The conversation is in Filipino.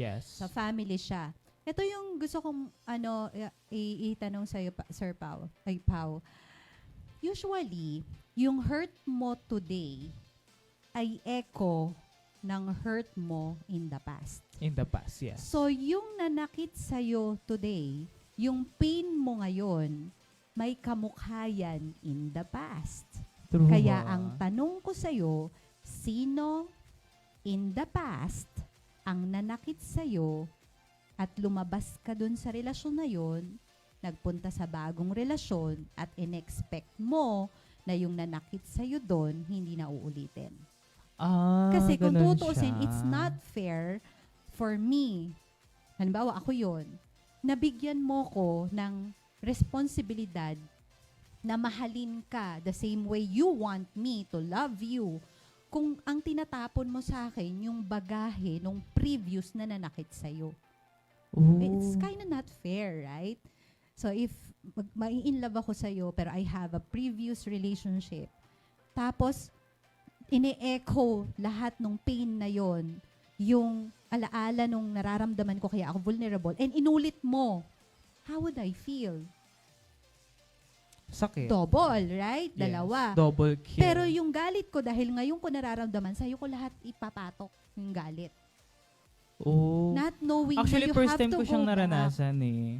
Yes. Sa family siya. Ito yung gusto kong ano i- itanong sa iyo Sir Pau. Ay Pau. Usually, yung hurt mo today ay echo ng hurt mo in the past. In the past, yes. So, yung nanakit sa'yo today, yung pain mo ngayon, may kamukha yan in the past. True. Kaya ang tanong ko sa'yo, sino in the past ang nanakit sa'yo at lumabas ka dun sa relasyon na yun, nagpunta sa bagong relasyon at in-expect mo na yung nanakit sa'yo dun, hindi na uulitin. Ah, Kasi kung tutuusin, siya. it's not fair for me. Halimbawa, ako yon Nabigyan mo ko ng responsibilidad na mahalin ka the same way you want me to love you. Kung ang tinatapon mo sa akin, yung bagahe nung previous na nanakit sa'yo. Ooh. It's kind of not fair, right? So if mag- mai-in love ako sa'yo, pero I have a previous relationship, tapos ine-echo lahat ng pain na yon yung alaala nung nararamdaman ko kaya ako vulnerable, and inulit mo, how would I feel? Sakit. Double, right? Yes. Dalawa. Double kill. Pero yung galit ko, dahil ngayon ko nararamdaman, sa'yo ko lahat ipapatok yung galit. oh. Not knowing Actually, na you first have time to ko siyang go back. naranasan eh.